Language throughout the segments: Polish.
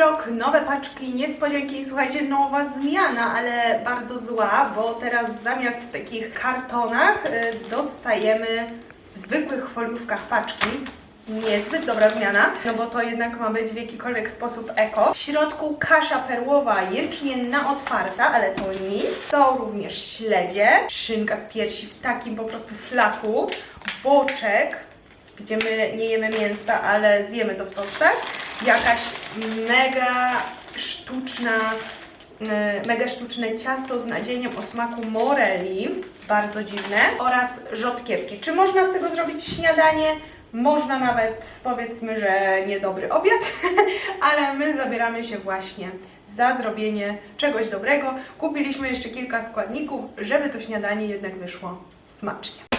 rok, nowe paczki, niespodzianki słuchajcie, nowa zmiana, ale bardzo zła, bo teraz zamiast w takich kartonach y, dostajemy w zwykłych foliówkach paczki. Niezbyt dobra zmiana, no bo to jednak ma być w jakikolwiek sposób eko. W środku kasza perłowa, jęczmienna otwarta, ale to nic. Są również śledzie, szynka z piersi w takim po prostu flaku, boczek, gdzie my nie jemy mięsa, ale zjemy to w tostach. Jakaś mega sztuczna, e, mega sztuczne ciasto z nadzieniem o smaku morelli, bardzo dziwne, oraz rzodkiewki. Czy można z tego zrobić śniadanie? Można nawet, powiedzmy, że niedobry obiad, ale my zabieramy się właśnie za zrobienie czegoś dobrego. Kupiliśmy jeszcze kilka składników, żeby to śniadanie jednak wyszło smacznie.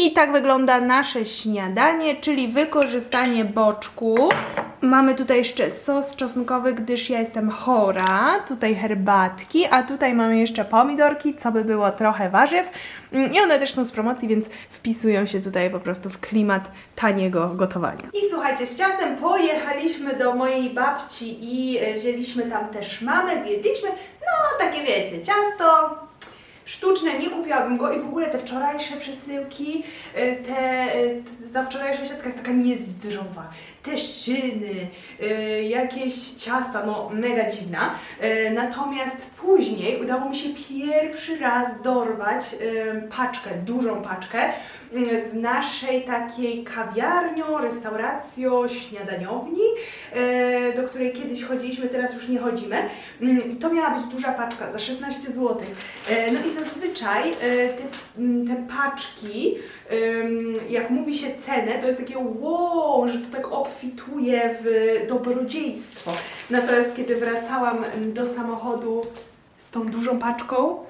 I tak wygląda nasze śniadanie, czyli wykorzystanie boczku. Mamy tutaj jeszcze sos czosnkowy, gdyż ja jestem chora. Tutaj herbatki, a tutaj mamy jeszcze pomidorki, co by było trochę warzyw. Mm, I one też są z promocji, więc wpisują się tutaj po prostu w klimat taniego gotowania. I słuchajcie, z ciastem pojechaliśmy do mojej babci i wzięliśmy tam też mamę, zjedliśmy. No, takie wiecie, ciasto, sztuczne, nie kupiłabym go i w ogóle te wczorajsze przesyłki, y, te, y, ta wczorajsza siatka jest taka niezdrowa. Te szyny, y, jakieś ciasta, no mega dziwna. Y, Natomiast później udało mi się pierwszy raz dorwać y, paczkę, dużą paczkę z naszej takiej kawiarnią, restauracją, śniadaniowni, do której kiedyś chodziliśmy, teraz już nie chodzimy. Mm, I to miała być duża paczka za 16 zł. No i zazwyczaj te, mm, te paczki, jak mówi się cenę, to jest takie wow, że to tak obfituje w dobrodziejstwo. Natomiast kiedy wracałam do samochodu z tą dużą paczką,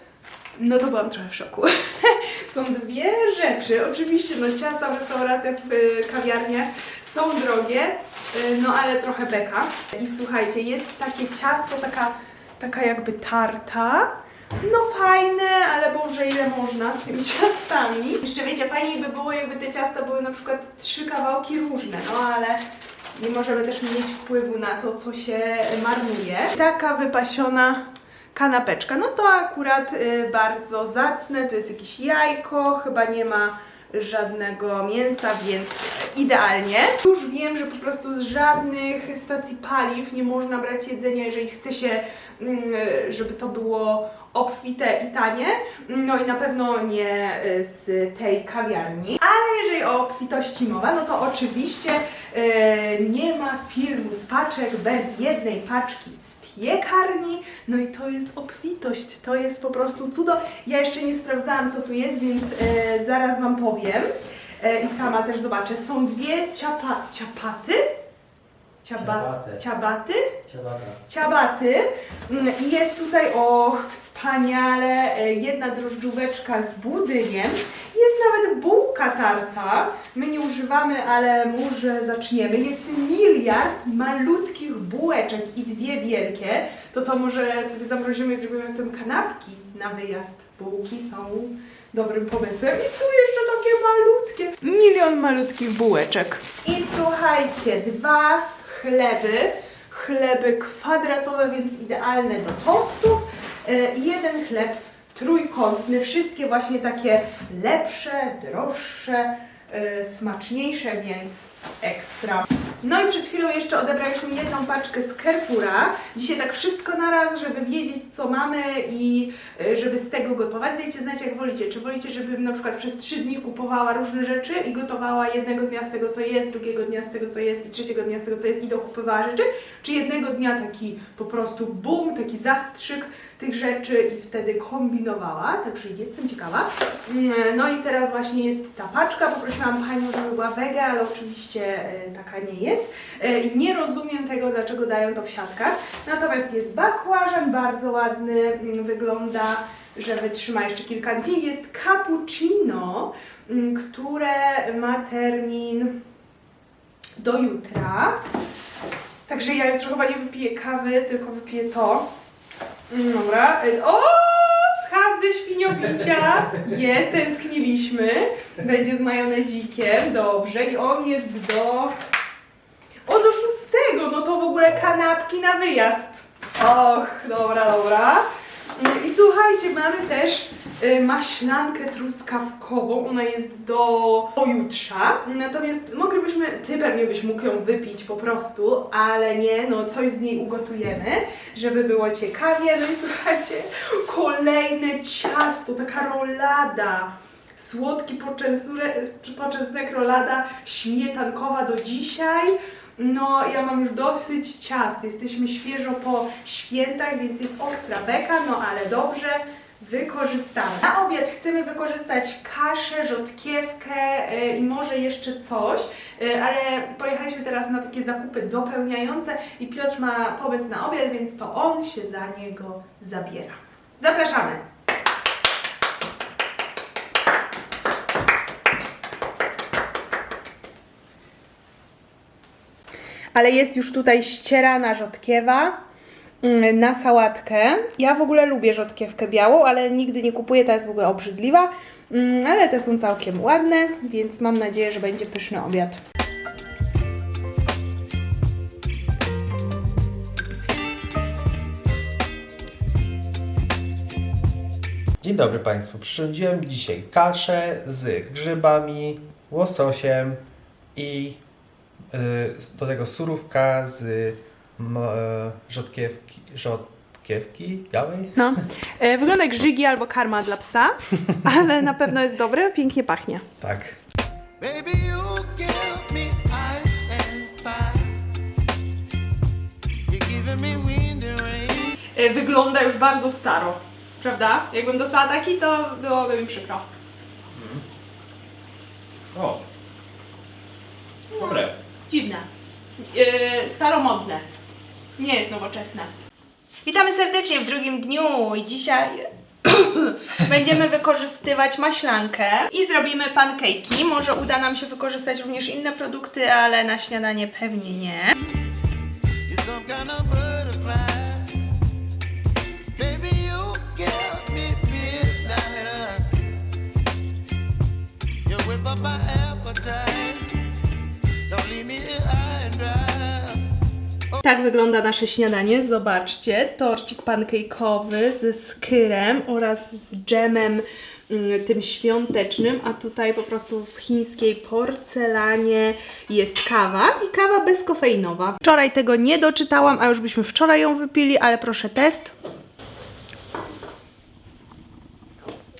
no to byłam trochę w szoku. Są dwie rzeczy. Oczywiście, no ciasta w restauracjach, w y, kawiarniach są drogie, y, no ale trochę beka. I słuchajcie, jest takie ciasto, taka, taka jakby tarta. No fajne, ale Boże, ile można z tymi ciastami. Jeszcze wiecie, fajniej by było, jakby te ciasta były na przykład trzy kawałki różne, no ale nie możemy też mieć wpływu na to, co się marnuje. Taka wypasiona kanapeczka, no to akurat y, bardzo zacne, tu jest jakieś jajko, chyba nie ma żadnego mięsa, więc idealnie. Już wiem, że po prostu z żadnych stacji paliw nie można brać jedzenia, jeżeli chce się, mm, żeby to było obfite i tanie, no i na pewno nie y, z tej kawiarni. Ale jeżeli o obfitości mowa, no to oczywiście y, nie ma filmu z paczek bez jednej paczki z piekarni. No i to jest obfitość, to jest po prostu cudo. Ja jeszcze nie sprawdzałam, co tu jest, więc e, zaraz Wam powiem. E, I sama też zobaczę. Są dwie ciapa, ciapaty. Ciaba, Ciabaty. ciabaty. Ciabata. Ciabaty. Mm, jest tutaj, och, wspaniale, e, jedna drożdżóweczka z budyniem. Jest nawet bułka tarta. My nie używamy, ale może zaczniemy. Jest miliard malutkich bułeczek i dwie wielkie. To to może sobie zamrozimy i zrobimy w tym kanapki na wyjazd. Bułki są dobrym pomysłem. I tu jeszcze takie malutkie. Milion malutkich bułeczek. I słuchajcie, dwa chleby. Chleby kwadratowe, więc idealne do tostów. E, jeden chleb trójkątny. Wszystkie właśnie takie lepsze, droższe, e, smaczniejsze, więc ekstra. No i przed chwilą jeszcze odebraliśmy jedną paczkę z Carrefoura. Dzisiaj tak wszystko na raz, żeby wiedzieć co mamy i e, żeby z tego gotować. Dajcie znać jak wolicie. Czy wolicie, żebym na przykład przez trzy dni kupowała różne rzeczy i gotowała jednego dnia z tego co jest, drugiego dnia z tego co jest i trzeciego dnia z tego co jest i dokupywała rzeczy? Czy jednego dnia taki po prostu boom, taki zastrzyk tych rzeczy i wtedy kombinowała, także jestem ciekawa. Mm, No i teraz właśnie jest ta paczka, poprosiłam Panią, żeby była wege, ale oczywiście e, taka nie jest. E, nie rozumiem tego, dlaczego dają to w siatkach. Natomiast jest bakłażan, bardzo ładny, mm, wygląda, że wytrzyma jeszcze kilka dni. Jest cappuccino, mm, które ma termin do jutra. Także ja jutro chyba nie wypiję kawy, tylko wypiję to. Mm, Dobra. Y, O! Ze świniobicia. Jest, tęskniliśmy. Będzie z majonezikiem, dobrze. I on jest do... O, do szóstego. No to w ogóle kanapki na wyjazd. Och, dobra, dobra. Słuchajcie, mamy też y, maślankę truskawkową. Ona jest do pojutrza. Natomiast moglibyśmy, ty pewnie byś mógł ją wypić po prostu, ale nie, no coś z niej ugotujemy, żeby było ciekawie. No i słuchajcie, kolejne ciasto, taka rolada. Słodki poczęstunek rolada śmietankowa do dzisiaj. No, ja mam już dosyć ciast. Jesteśmy świeżo po świętach, więc jest ostra beka, no ale dobrze, wykorzystamy. Na obiad chcemy wykorzystać kaszę, rzodkiewkę e, i może jeszcze coś, e, ale pojechaliśmy teraz na takie zakupy dopełniające i Piotr ma pomysł na obiad, więc to on się za niego zabiera. Zapraszamy! Ale jest już tutaj ścierana rzodkiewa mm, na sałatkę. Ja w ogóle lubię rzodkiewkę białą, ale nigdy nie kupuję, ta jest w ogóle obrzydliwa. Mm, Ale te są całkiem ładne, więc mam nadzieję, że będzie pyszny obiad. Dzień dobry Państwu. Przyrządziłem dzisiaj kaszę z grzybami, łososiem i do tego surówka z e, rzodkiewki, rzodkiewki białej. No, e, wygląda jak żygi albo karma dla psa, ale na pewno jest dobry, pięknie pachnie. Tak. Baby, you give me ice and fire. You're giving me wind and rain. E, Wygląda już bardzo staro, prawda? Jakbym dostała taki, to byłoby mi przykro. O. Dobre. Dziwne. Yy, staromodne. Nie jest nowoczesne. Witamy serdecznie w drugim dniu i dzisiaj będziemy wykorzystywać maślankę i zrobimy pancake'i. Może uda nam się wykorzystać również inne produkty, ale na śniadanie pewnie nie. Tak wygląda nasze śniadanie. Zobaczcie, torcik pancake'owy ze skyrem oraz z dżemem mm, tym świątecznym, a tutaj po prostu w chińskiej porcelanie jest kawa i kawa bezkofeinowa. Wczoraj tego nie doczytałam, a już byśmy wczoraj ją wypili, ale proszę test.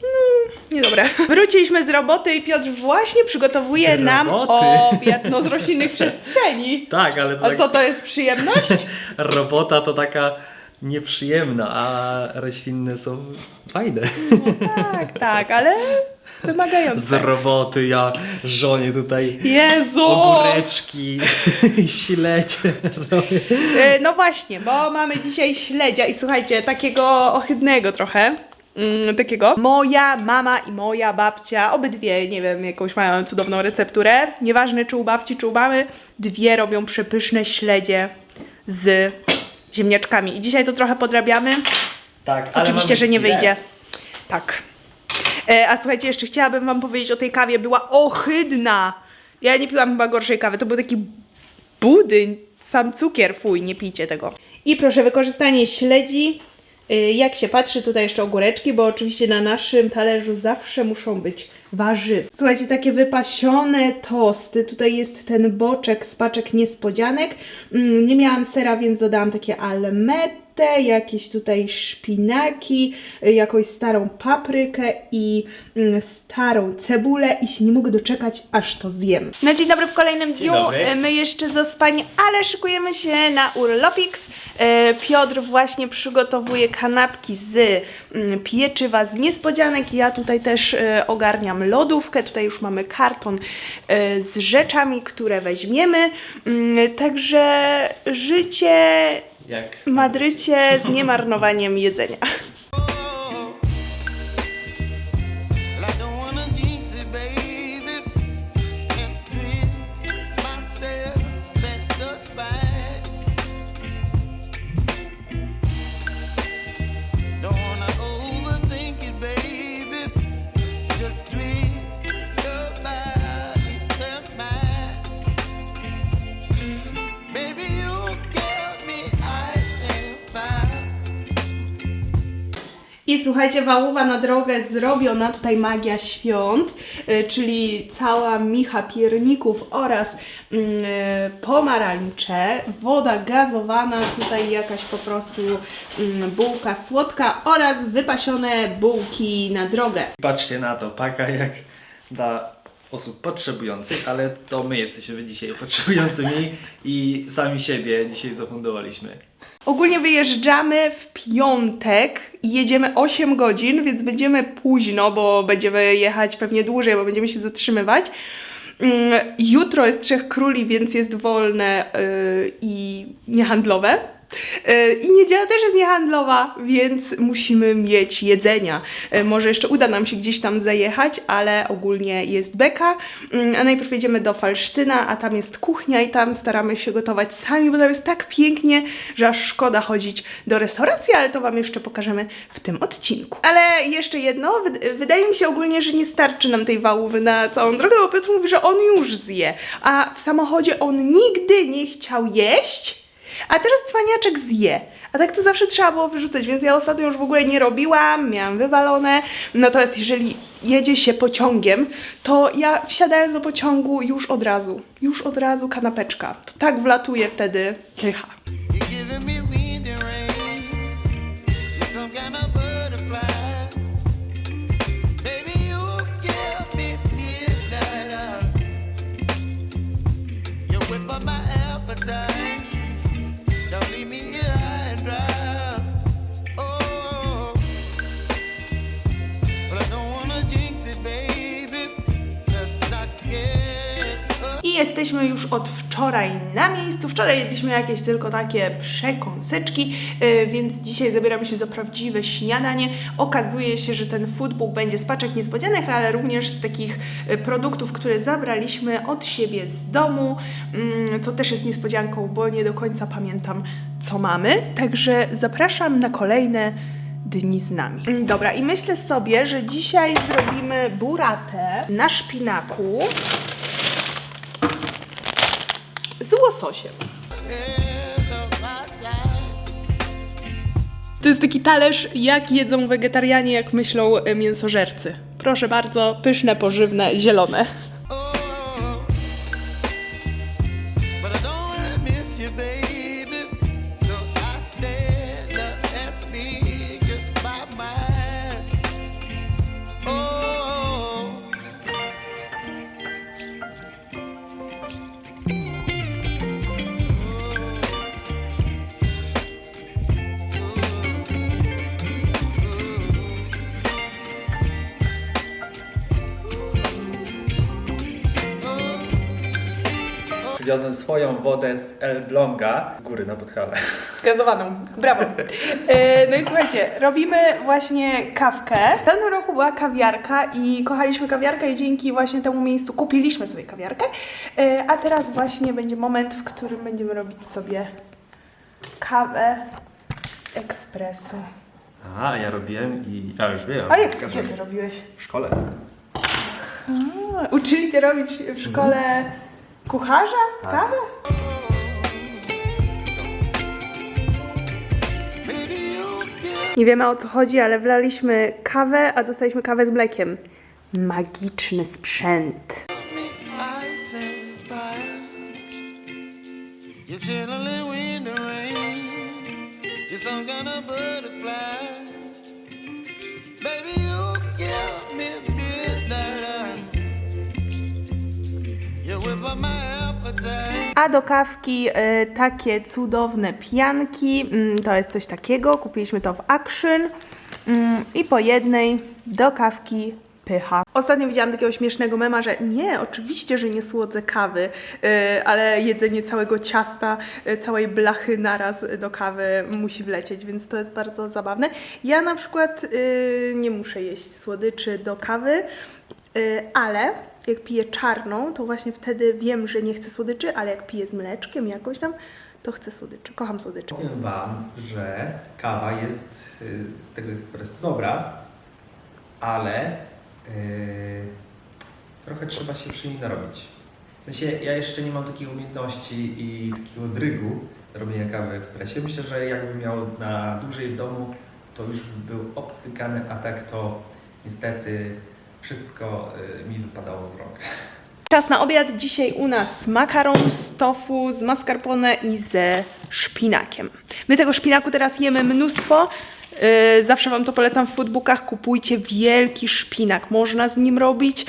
Mm, Niedobre. Wróciliśmy z roboty i Piotr właśnie przygotowuje Z nam roboty? obiad no, z roślinnych przestrzeni. Tak, ale A tak, co to jest przyjemność? robota to taka nieprzyjemna, a roślinne są fajne. Tak, tak, ale Z wymagające. roboty ja żonie tutaj Jezu! ogóreczki, śledzie robię. E, No właśnie, bo mamy dzisiaj śledzia i słuchajcie, takiego ohydnego trochę. Mm, takiego. Moja mama i moja babcia, obydwie, nie wiem, jakąś mają cudowną recepturę. Nieważne czy u babci, czy u mamy, dwie robią przepyszne śledzie z ziemniaczkami. I dzisiaj to trochę podrabiamy. Tak, ale Oczywiście, mamy że nie wyjdzie. Tak. E, a słuchajcie, jeszcze chciałabym Wam powiedzieć o tej kawie. Była ohydna. Ja nie piłam chyba gorszej kawy. To był taki budyń, sam cukier. Fuj, nie pijcie tego. I proszę, wykorzystanie śledzi. Y, Jak się patrzy, tutaj jeszcze ogóreczki, bo oczywiście na naszym talerzu zawsze muszą być warzywa. Słuchajcie, takie wypasione tosty. Tutaj jest ten boczek z paczek niespodzianek. Mm, Nie miałam sera, więc dodałam takie jakieś tutaj szpinaki, y, jakąś starą paprykę i mm, starą cebulę i się nie mogę doczekać, aż to zjem. No dzień dobry w kolejnym dniu. Y, My jeszcze zaspani, ale szykujemy się na urlopix. E, Piotr właśnie przygotowuje kanapki z mm, pieczywa z niespodzianek. Ja tutaj też ogarniam lodówkę. Tutaj już mamy karton z rzeczami, które weźmiemy. Mm, Także życie Jak Madrycie z niemarnowaniem jedzenia. Słuchajcie, wałowa na drogę zrobiona, tutaj magia świąt, y, czyli cała micha pierników oraz mm, y, pomarańcze, woda gazowana, tutaj jakaś po prostu mm, bułka słodka oraz wypasione bułki na drogę. Patrzcie na to, paka jak dla osób potrzebujących, ale to my jesteśmy dzisiaj potrzebującymi i sami siebie dzisiaj zafundowaliśmy. Ogólnie wyjeżdżamy w piątek i jedziemy 8 godzin, więc będziemy późno, bo będziemy jechać pewnie dłużej, bo będziemy się zatrzymywać. Mm, Jutro jest Trzech Króli, więc jest wolne yy, i niehandlowe. Yy, I niedziela też jest niehandlowa, więc musimy mieć jedzenia. Yy, Może jeszcze uda nam się gdzieś tam zajechać, ale ogólnie jest beka. Yy, A najpierw jedziemy do Falsztyna, a tam jest kuchnia i tam staramy się gotować sami, bo tam jest tak pięknie, że aż szkoda chodzić do restauracji, ale to Wam jeszcze pokażemy w tym odcinku. Ale jeszcze jedno, wyd- wydaje mi się ogólnie, że nie starczy nam tej wałówy na całą drogę, bo Piotr mówi, że on już zje, a w samochodzie on nigdy nie chciał jeść, a teraz cwaniaczek zje. A tak to zawsze trzeba było wyrzucać, więc ja ostatnio już w ogóle nie robiłam, miałam wywalone. Natomiast jeżeli jedzie się pociągiem, to ja wsiadając do pociągu już od razu, już od razu kanapeczka. To tak wlatuje wtedy pycha. I jesteśmy już od wczoraj na miejscu. Wczoraj jedliśmy jakieś tylko takie przekąseczki, yy, więc dzisiaj zabieramy się za prawdziwe śniadanie. Okazuje się, że ten foodbook będzie z paczek niespodzianek, ale również z takich yy, produktów, które zabraliśmy od siebie z domu, mm, co też jest niespodzianką, bo nie do końca pamiętam, co mamy. Także zapraszam na kolejne dni z nami. Mm, Dobra, i myślę sobie, że dzisiaj zrobimy buratę na szpinaku z łososiem. To jest taki talerz, jak jedzą wegetarianie, jak myślą e, mięsożercy. Proszę bardzo, pyszne, pożywne, zielone. Przywiozłem swoją wodę z Elbląga, góry na Podhale. Gazowaną, brawo. E, no i słuchajcie, robimy właśnie kawkę. W pewnym roku była kawiarka i kochaliśmy kawiarkę i dzięki właśnie temu miejscu kupiliśmy sobie kawiarkę. E, a teraz właśnie będzie moment, w którym będziemy robić sobie kawę z ekspresu. A, ja robiłem i... ja już wiem. A jak gdzie ty robiłeś? W szkole. A, uczyli cię robić w szkole kucharza? Tak. You give Nie wiemy o co chodzi, ale wlaliśmy kawę, a dostaliśmy kawę z mlekiem. Magiczny sprzęt. Do kawki y, takie cudowne pianki. Mm, to jest coś takiego. Kupiliśmy to w Action. Mm, I po jednej do kawki pycha. Ostatnio widziałam takiego śmiesznego mema, że nie, oczywiście, że nie słodzę kawy, y, ale jedzenie całego ciasta, y, całej blachy naraz do kawy musi wlecieć, więc to jest bardzo zabawne. Ja na przykład nie muszę jeść słodyczy do kawy, ale jak piję czarną, to właśnie wtedy wiem, że nie chcę słodyczy, ale jak piję z mleczkiem jakoś tam, to chcę słodyczy. Kocham słodycze. Powiem Wam, że kawa jest y, z tego ekspresu dobra, ale y, trochę trzeba się przy nim narobić. W sensie ja jeszcze nie mam takiej umiejętności i takiego drygu robienia kawy w ekspresie. Myślę, że jakbym miał na dłużej w domu, to już by był obcykany, a tak to niestety wszystko y, mi wypadało z rąk. Czas na obiad. Dzisiaj u nas makaron z tofu, z mascarpone i ze szpinakiem. My tego szpinaku teraz jemy mnóstwo. Yy, zawsze Wam to polecam w foodbookach. Kupujcie wielki szpinak. Można z nim robić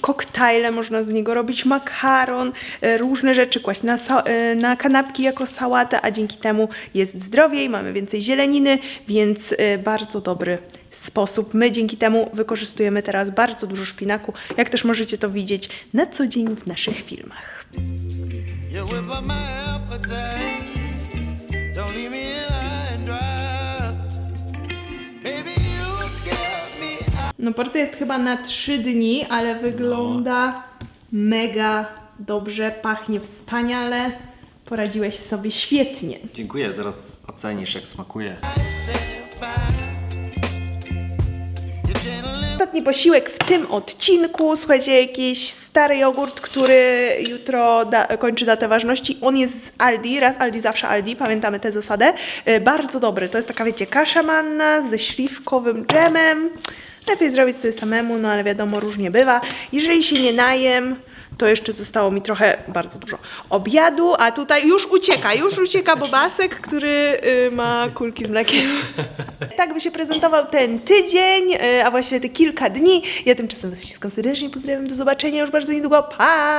koktajle, można z niego robić makaron, y, różne rzeczy kłaść na, y, na kanapki jako sałatę, a dzięki temu jest zdrowiej, mamy więcej zieleniny, więc y, bardzo dobry sposób. My dzięki temu wykorzystujemy teraz bardzo dużo szpinaku, jak też możecie to widzieć na co dzień w naszych filmach. No porcja jest chyba na 3 dni, ale wygląda mega dobrze, pachnie wspaniale. Poradziłeś sobie świetnie. Dziękuję, zaraz ocenisz jak smakuje. Ostatni posiłek w tym odcinku. Słuchajcie, jakiś stary jogurt, który jutro da, kończy datę ważności. On jest z Aldi, raz Aldi, zawsze Aldi, pamiętamy tę zasadę. E, Bardzo dobry. To jest taka, wiecie, kasza manna ze śliwkowym dżemem. Lepiej zrobić sobie samemu, no ale wiadomo, różnie bywa. Jeżeli się nie najem, to jeszcze zostało mi trochę, bardzo dużo obiadu, a tutaj już ucieka, już ucieka Bobasek, który y, ma kulki z mlekiem. Tak by się prezentował ten tydzień, y, a właściwie te kilka dni. Ja tymczasem Was ściskam serdecznie, pozdrawiam, do zobaczenia już bardzo niedługo. Pa!